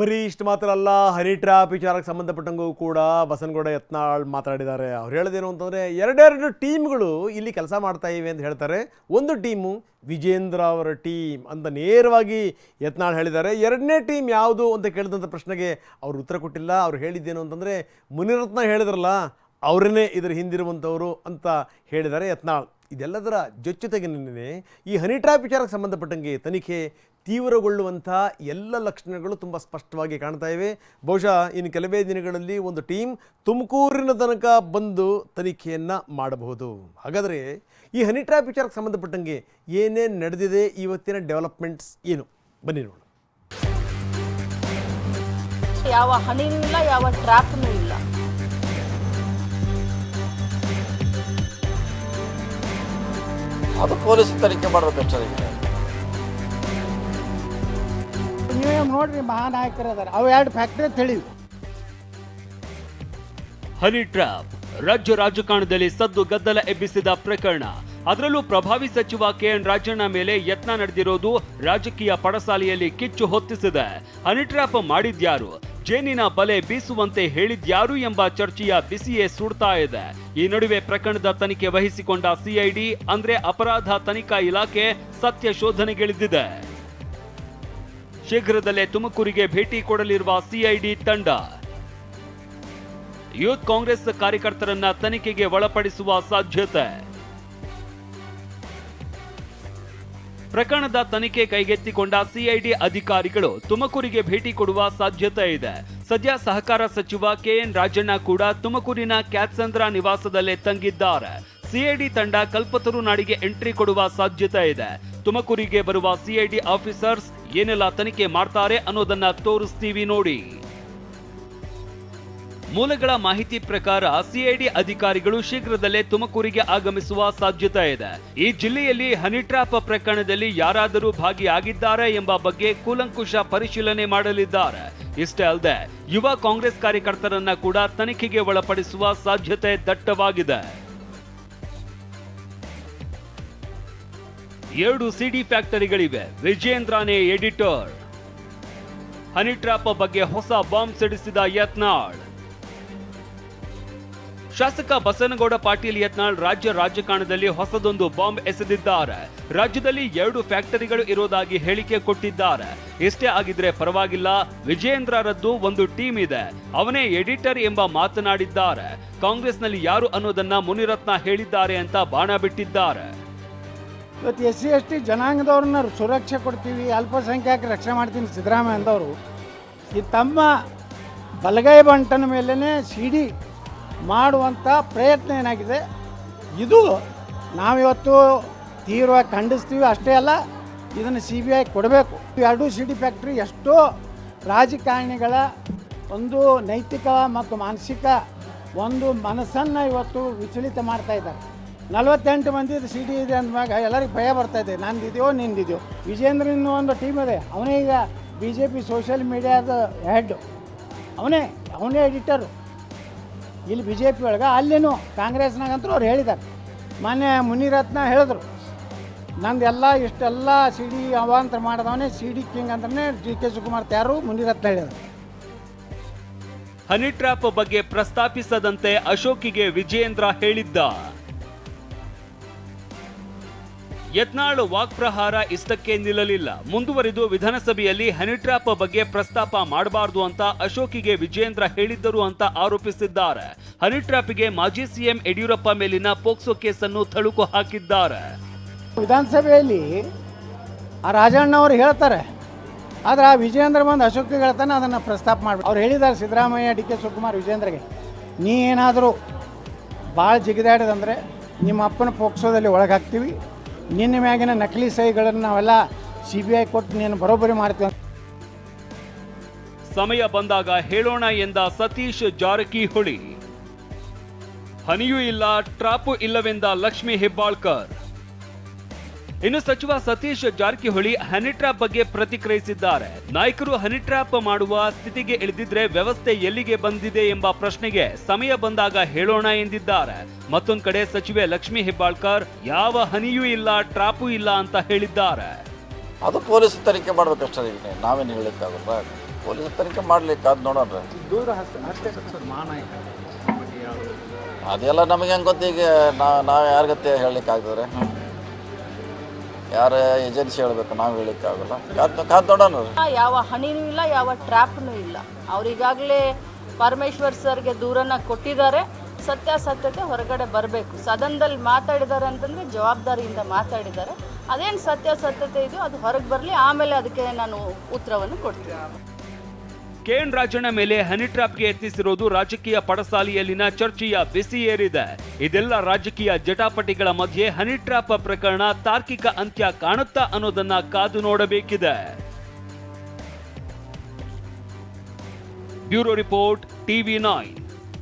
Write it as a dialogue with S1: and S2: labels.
S1: ಬರೀ ಇಷ್ಟು ಮಾತ್ರ ಅಲ್ಲ ಹನಿ ಟ್ರ್ಯಾಪ್ ವಿಚಾರಕ್ಕೆ ಸಂಬಂಧಪಟ್ಟಂಗೂ ಕೂಡ ಬಸನಗೌಡ ಯತ್ನಾಳ್ ಮಾತಾಡಿದ್ದಾರೆ. ಅವ್ರು ಹೇಳೋದೇನು ಅಂತಂದರೆ, ಎರಡೆರಡು ಟೀಮ್ಗಳು ಇಲ್ಲಿ ಕೆಲಸ ಮಾಡ್ತಾ ಇವೆ ಅಂತ ಹೇಳ್ತಾರೆ. ಒಂದು ಟೀಮು ವಿಜೇಂದ್ರ ಅವರ ಟೀಮ್ ಅಂತ ನೇರವಾಗಿ ಯತ್ನಾಳ್ ಹೇಳಿದ್ದಾರೆ. ಎರಡನೇ ಟೀಮ್ ಯಾವುದು ಅಂತ ಕೇಳಿದಂಥ ಪ್ರಶ್ನೆಗೆ ಅವರು ಉತ್ತರ ಕೊಟ್ಟಿಲ್ಲ. ಅವ್ರು ಹೇಳಿದ್ದೇನು ಅಂತಂದರೆ, ಮುನಿರತ್ನ ಹೇಳಿದ್ರಲ್ಲ, ಅವರನ್ನೇ ಇದರ ಹಿಂದಿರುವಂಥವರು ಅಂತ ಹೇಳಿದ್ದಾರೆ ಯತ್ನಾಳ್. ಇದೆಲ್ಲದರ ಜೊತೆಗೆ ನಿನ್ನೆ ಈ ಹನಿ ಟ್ರ್ಯಾಪ್ ವಿಚಾರಕ್ಕೆ ಸಂಬಂಧಪಟ್ಟಂಗೆ ತನಿಖೆ ತೀವ್ರಗೊಳ್ಳುವಂಥ ಎಲ್ಲ ಲಕ್ಷಣಗಳು ತುಂಬ ಸ್ಪಷ್ಟವಾಗಿ ಕಾಣ್ತಾ ಇವೆ. ಬಹುಶಃ ಇನ್ನು ಕೆಲವೇ ದಿನಗಳಲ್ಲಿ ಒಂದು ಟೀಮ್ ತುಮಕೂರಿನ ತನಕ ಬಂದು ತನಿಖೆಯನ್ನು ಮಾಡಬಹುದು. ಹಾಗಾದರೆ ಈ ಹನಿ ಟ್ರ್ಯಾಪ್ ವಿಚಾರಕ್ಕೆ ಸಂಬಂಧಪಟ್ಟಂಗೆ ಏನೇನು ನಡೆದಿದೆ ಇವತ್ತಿನ ಡೆವಲಪ್ಮೆಂಟ್ಸ್ ಏನು? ಬನ್ನಿ ನೋಡೋಣ.
S2: ಯಾವ ಹಣಿನೂ ಇಲ್ಲ ಯಾವ ಟ್ರ್ಯಾಪ್ನೂ ಇಲ್ಲ.
S3: ಅದು ಪೊಲೀಸ್ ತನಿಖೆ ಮಾಡಬೇಕಷ್ಟೇ ಈಗ
S4: ನೀವೇ ನೋಡ್ರಿ ಮಹಾನಾಯಕರು ಅದಾರ ಅವು ಎರಡು ಫ್ಯಾಕ್ಟ್ರಿ
S5: ಹನಿ ಟ್ರ್ಯಾಪ್, ರಾಜ್ಯ ರಾಜಕಾರಣದಲ್ಲಿ ಸದ್ದು ಗದ್ದಲ ಎಬ್ಬಿಸಿದ ಪ್ರಕರಣ. ಅದರಲ್ಲೂ ಪ್ರಭಾವಿ ಸಚಿವ ಕೆಎನ್ ರಾಜಣ್ಣ ಮೇಲೆ ಯತ್ನ ನಡೆದಿರೋದು ರಾಜಕೀಯ ಪಡಸಾಲೆಯಲ್ಲಿ ಕಿಚ್ಚು ಹೊತ್ತಿಸಿದೆ. Honey trap ಮಾಡಿದ್ಯಾರು? ಜೇನಿನ ಬಲೆ ಬೀಸುವಂತೆ ಹೇಳಿದ್ಯಾರು ಎಂಬ ಚರ್ಚೆಯ ಬಿಸಿಯೇ ಸುಡ್ತಾ ಇದೆ. ಈ ನಡುವೆ ಪ್ರಕರಣದ ತನಿಖೆ ವಹಿಸಿಕೊಂಡ ಸಿಐಡಿ ಅಂದ್ರೆ ಅಪರಾಧ ತನಿಖಾ ಇಲಾಖೆ ಸತ್ಯ ಶೋಧನೆಗಿಳಿದಿದೆ. ಶೀಘ್ರದಲ್ಲೇ ತುಮಕೂರಿಗೆ ಭೇಟಿ ಕೊಡಲಿರುವ ಸಿಐಡಿ ತಂಡ. ಯೂತ್ ಕಾಂಗ್ರೆಸ್ ಕಾರ್ಯಕರ್ತರನ್ನ ತನಿಖೆಗೆ ಒಳಪಡಿಸುವ ಸಾಧ್ಯತೆ. ಪ್ರಕರಣದ ತನಿಖೆ ಕೈಗೆತ್ತಿಕೊಂಡ ಸಿಐಡಿ ಅಧಿಕಾರಿಗಳು ತುಮಕೂರಿಗೆ ಭೇಟಿ ಕೊಡುವ ಸಾಧ್ಯತೆ ಇದೆ. ಸದ್ಯ ಸಹಕಾರ ಸಚಿವ ಕೆಎನ್ ರಾಜಣ್ಣ ಕೂಡ ತುಮಕೂರಿನ ಕ್ಯಾತ್ಸಂದ್ರ ನಿವಾಸದಲ್ಲೇ ತಂಗಿದ್ದಾರೆ. ಸಿಐಡಿ ತಂಡ ಕಲ್ಪತರು ನಾಡಿಗೆ ಎಂಟ್ರಿ ಕೊಡುವ ಸಾಧ್ಯತೆ ಇದೆ. ತುಮಕೂರಿಗೆ ಬರುವ ಸಿಐಡಿ ಆಫೀಸರ್ಸ್ ಏನೆಲ್ಲ ತನಿಖೆ ಮಾಡ್ತಾರೆ ಅನ್ನೋದನ್ನ ತೋರಿಸ್ತೀವಿ ನೋಡಿ. ಮೂಲಗಳ ಮಾಹಿತಿ ಪ್ರಕಾರ ಸಿಐಡಿ ಅಧಿಕಾರಿಗಳು ಶೀಘ್ರದಲ್ಲೇ ತುಮಕೂರಿಗೆ ಆಗಮಿಸುವ ಸಾಧ್ಯತೆ ಇದೆ. ಈ ಜಿಲ್ಲೆಯಲ್ಲಿ ಹನಿ ಟ್ರಾಪ್ ಪ್ರಕರಣದಲ್ಲಿ ಯಾರಾದರೂ ಭಾಗಿಯಾಗಿದ್ದಾರೆ ಎಂಬ ಬಗ್ಗೆ ಕೂಲಂಕುಷ ಪರಿಶೀಲನೆ ಮಾಡಲಿದ್ದಾರೆ. ಇಷ್ಟೇ ಅಲ್ಲದೆ, ಯುವ ಕಾಂಗ್ರೆಸ್ ಕಾರ್ಯಕರ್ತರನ್ನ ಕೂಡ ತನಿಖೆಗೆ ಒಳಪಡಿಸುವ ಸಾಧ್ಯತೆ ದಟ್ಟವಾಗಿದೆ. ಎರಡು ಸಿಡಿ ಫ್ಯಾಕ್ಟರಿಗಳಿವೆ. ವಿಜೇಂದ್ರನೇ ಎಡಿಟರ್. ಹನಿ ಟ್ರಾಪ್ ಬಗ್ಗೆ ಹೊಸ ಬಾಂಬ್ ಸಿಡಿಸಿದ ಯತ್ನಾಳ್. ಶಾಸಕ ಬಸನಗೌಡ ಪಾಟೀಲ್ ಯತ್ನಾಳ್ ರಾಜ್ಯ ರಾಜಕಾರಣದಲ್ಲಿ ಹೊಸದೊಂದು ಬಾಂಬ್ ಎಸೆದಿದ್ದಾರೆ. ರಾಜ್ಯದಲ್ಲಿ ಎರಡು ಫ್ಯಾಕ್ಟರಿಗಳು ಇರೋದಾಗಿ ಹೇಳಿಕೆ ಕೊಟ್ಟಿದ್ದಾರೆ. ಇಷ್ಟೇ ಆಗಿದ್ರೆ ಪರವಾಗಿಲ್ಲ, ವಿಜೇಂದ್ರರದ್ದು ಒಂದು ಟೀಮ್ ಇದೆ. ಅವನೇ ಎಡಿಟರ್ ಎಂಬ ಮಾತನಾಡಿದ್ದಾರೆ. ಕಾಂಗ್ರೆಸ್ನಲ್ಲಿ ಯಾರು ಅನ್ನೋದನ್ನ ಮುನಿರತ್ನ ಹೇಳಿದ್ದಾರೆ ಅಂತ ಬಾಣ ಬಿಟ್ಟಿದ್ದಾರೆ.
S4: ಇವತ್ತು ಎಸ್ ಸಿ, ಎಸ್ ಟಿ ಜನಾಂಗದವ್ರನ್ನ ಸುರಕ್ಷೆ ಕೊಡ್ತೀವಿ ಅಲ್ಪಸಂಖ್ಯಾತ ರಕ್ಷಣೆ ಮಾಡ್ತೀನಿ ಸಿದ್ದರಾಮಯ್ಯ ಅಂದವರು ಈ ತಮ್ಮ ಬಲಗೈ ಬಂಟನ ಮೇಲೇ ಸಿಡಿ ಮಾಡುವಂಥ ಪ್ರಯತ್ನ ಏನಾಗಿದೆ? ಇದು ನಾವಿವತ್ತು ತೀವ್ರವಾಗಿ ಖಂಡಿಸ್ತೀವಿ, ಅಷ್ಟೇ ಅಲ್ಲ, ಇದನ್ನು ಸಿ ಬಿ ಐ ಕೊಡಬೇಕು. ಎರಡು ಸಿ ಡಿ ಫ್ಯಾಕ್ಟ್ರಿ ಎಷ್ಟೋ ರಾಜಕಾರಣಿಗಳ ಒಂದು ನೈತಿಕ ಮತ್ತು ಮಾನಸಿಕ ಒಂದು ಮನಸ್ಸನ್ನು ಇವತ್ತು ವಿಚಲಿತ ಮಾಡ್ತಾ ಇದ್ದಾರೆ. ನಲವತ್ತೆಂಟು ಮಂದಿ ಸಿ ಡಿ ಇದೆ ಅಂದಾಗ ಎಲ್ಲರಿಗೂ ಭಯ ಬರ್ತಾ ಇದೆ. ಇದೆಯೋ ನಿಂದಿದೆಯೋ? ವಿಜೇಂದ್ರನ್ ಒಂದು ಟೀಮ್ ಇದೆ. ಅವನೇ ಈಗ ಬಿ ಜೆ ಪಿ ಸೋಷಿಯಲ್ ಮೀಡಿಯಾದ ಹೆಡ್ ಅವನೇ ಅವನೇ ಎಡಿಟರು ಇಲ್ಲಿ ಬಿ ಜೆ ಪಿ ಒಳಗೆ ಅಲ್ಲಿನೂ ಕಾಂಗ್ರೆಸ್ನಾಗಂತೂ ಅವ್ರು ಹೇಳಿದ್ದಾರೆ. ಮೊನ್ನೆ ಮುನಿರತ್ನ ಹೇಳಿದ್ರು, ನಂದು ಎಲ್ಲ, ಇಷ್ಟೆಲ್ಲ ಸಿ ಡಿ ಅವಾಂತರ ಮಾಡಿದವನೇ ಸಿ ಡಿ ಕಿಂಗ್ ಅಂದ್ರೆ ಡಿ ಕೆ ಶಿವಕುಮಾರ್ ತ್ಯಾರು, ಮುನಿರತ್ನ ಹೇಳಿದರು
S5: ಹನಿ ಟ್ರ್ಯಾಪ್ ಬಗ್ಗೆ ಪ್ರಸ್ತಾಪಿಸದಂತೆ ಅಶೋಕಿಗೆ ವಿಜೇಂದ್ರ ಹೇಳಿದ್ದ. ಯತ್ನಾಳ್ ವಾಕ್ಪ್ರಹಾರ ಇಷ್ಟಕ್ಕೆ ನಿಲ್ಲಲಿಲ್ಲ. ಮುಂದುವರಿದು ವಿಧಾನಸಭೆಯಲ್ಲಿ ಹನಿ ಟ್ರ್ಯಾಪ್ ಬಗ್ಗೆ ಪ್ರಸ್ತಾಪ ಮಾಡಬಾರದು ಅಂತ ಅಶೋಕಿಗೆ ವಿಜೇಂದ್ರ ಹೇಳಿದ್ದರು ಅಂತ ಆರೋಪಿಸಿದ್ದಾರೆ. ಹನಿ ಟ್ರ್ಯಾಪ್ಗೆ ಮಾಜಿ ಸಿಎಂ ಯಡಿಯೂರಪ್ಪ ಮೇಲಿನ ಪೋಕ್ಸೋ ಕೇಸನ್ನು ತಳುಕು ಹಾಕಿದ್ದಾರೆ.
S4: ವಿಧಾನಸಭೆಯಲ್ಲಿ ಆ ರಾಜಣ್ಣ ಅವರು ಹೇಳ್ತಾರೆ. ಆದ್ರೆ ಆ ವಿಜೇಂದ್ರ ಬಂದು ಅಶೋಕ್ ಹೇಳ್ತಾನೆ, ಅದನ್ನು ಪ್ರಸ್ತಾಪ ಮಾಡಿ ಅವ್ರು ಹೇಳಿದ್ದಾರೆ ಸಿದ್ದರಾಮಯ್ಯ, ಡಿ ಕೆ ಶಿವಕುಮಾರ್ ವಿಜೇಂದ್ರಗೆ ನೀ ಏನಾದರೂ ಭಾಳ ಜಿಗಿದಾಡಿದಂದರೆ ನಿಮ್ಮ ಅಪ್ಪನ ಪೋಕ್ಸೋದಲ್ಲಿ ಒಳಗಾಗ್ತೀವಿ ನಿನ್ನ ಮ್ಯಾಗಿನ ನಕಲಿ ಸಹಿಗಳನ್ನು ನಾವೆಲ್ಲ ಸಿ ಬಿ ಐ ಕೊಟ್ಟು ನೀನು ಬರೋಬ್ಬರಿ ಮಾಡ್ತೀವಿ
S5: ಸಮಯ ಬಂದಾಗ ಹೇಳೋಣ ಎಂದ ಸತೀಶ್ ಜಾರಕಿಹೊಳಿ. ಹನಿಯೂ ಇಲ್ಲ, ಟ್ರಾಪು ಇಲ್ಲವೆಂದ ಲಕ್ಷ್ಮಿ ಹೆಬ್ಬಾಳ್ಕರ್. ಇನ್ನು ಸಚಿವ ಸತೀಶ್ ಜಾರಕಿಹೊಳಿ ಹನಿ ಟ್ರ್ಯಾಪ್ ಬಗ್ಗೆ ಪ್ರತಿಕ್ರಿಯಿಸಿದ್ದಾರೆ ನಾಯಕರು ಹನಿ ಟ್ರ್ಯಾಪ್ ಮಾಡುವ ಸ್ಥಿತಿಗೆ ಇಳಿದಿದ್ರೆ ವ್ಯವಸ್ಥೆ ಎಲ್ಲಿಗೆ ಬಂದಿದೆ ಎಂಬ ಪ್ರಶ್ನೆಗೆ ಸಮಯ ಬಂದಾಗ ಹೇಳೋಣ ಎಂದಿದ್ದಾರೆ ಮತ್ತೊಂದು ಕಡೆ ಸಚಿವೆ ಲಕ್ಷ್ಮಿ ಹೆಬ್ಬಾಳ್ಕರ್ ಯಾವ ಹನಿಯೂ ಇಲ್ಲ ಟ್ರಾಪು ಇಲ್ಲ ಅಂತ ಹೇಳಿದ್ದಾರೆ
S3: ಅದು ಪೊಲೀಸ್ ತನಿಖೆ ಮಾಡಬೇಕಷ್ಟೇ ಈಗ ನಾವೇನು ಹೇಳಕ್ಕಾಗಲ್ಲ ಪೊಲೀಸ್ ತನಿಖೆ ಮಾಡ್ಲಿಕ್ಕೆ ಅದು ನೋಡೋಣ
S4: ದೂರ ಹಸ್ತ ಅಷ್ಟೇ ಸರ್ ಮಾನಾಯ್ಕ
S3: ಅದೆಲ್ಲ ನಮಗೆ ಹೆಂಗೆ ಗೊತ್ತೀಗ ನಾ ನಾವು ಯಾರ ಗತಿ ಹೇಳಲಿಕ್ಕೆ ಆಗ್ತದೆ ಯಾರ ಏಜೆನ್ಸಿ ಹೇಳಬೇಕು, ನಾವು ಹೇಳಿಕ್ಕಾಗಲ್ಲ. ಕಾದ್
S2: ಯಾವ ಹಣಿನೂ ಇಲ್ಲ, ಯಾವ ಟ್ರ್ಯಾಪ್ನೂ ಇಲ್ಲ. ಅವ್ರಿಗಾಗಲೇ ಪರಮೇಶ್ವರ್ ಸರ್ಗೆ ದೂರನ್ನ ಕೊಟ್ಟಿದ್ದಾರೆ. ಸತ್ಯಾಸತ್ಯತೆ ಹೊರಗಡೆ ಬರಬೇಕು. ಸದನದಲ್ಲಿ ಮಾತಾಡಿದ್ದಾರೆ ಅಂತಂದರೆ ಜವಾಬ್ದಾರಿಯಿಂದ ಮಾತಾಡಿದ್ದಾರೆ. ಅದೇನು ಸತ್ಯಾಸತ್ಯತೆ ಇದೆಯೋ ಅದು ಹೊರಗೆ ಬರಲಿ, ಆಮೇಲೆ ಅದಕ್ಕೆ ನಾನು ಉತ್ತರವನ್ನು ಕೊಡ್ತೀನಿ.
S5: ಕೆಎನ್ ರಾಜಣ್ಣ ಮೇಲೆ ಹನಿ ಟ್ರಾಪ್ಗೆ ಯತ್ನಿಸಿರೋದು ರಾಜಕೀಯ ಪಡಸಾಲಿಯಲ್ಲಿನ ಚರ್ಚೆಯ ಬಿಸಿ ಏರಿದೆ. ಇದೆಲ್ಲ ರಾಜಕೀಯ ಜಟಾಪಟಿಗಳ ಮಧ್ಯೆ ಹನಿ ಟ್ರಾಪ್ ಪ್ರಕರಣ ತಾರ್ಕಿಕ ಅಂತ್ಯ ಕಾಣುತ್ತಾ ಅನ್ನೋದನ್ನ ಕಾದು ನೋಡಬೇಕಿದೆ. Bureau report, TV nine.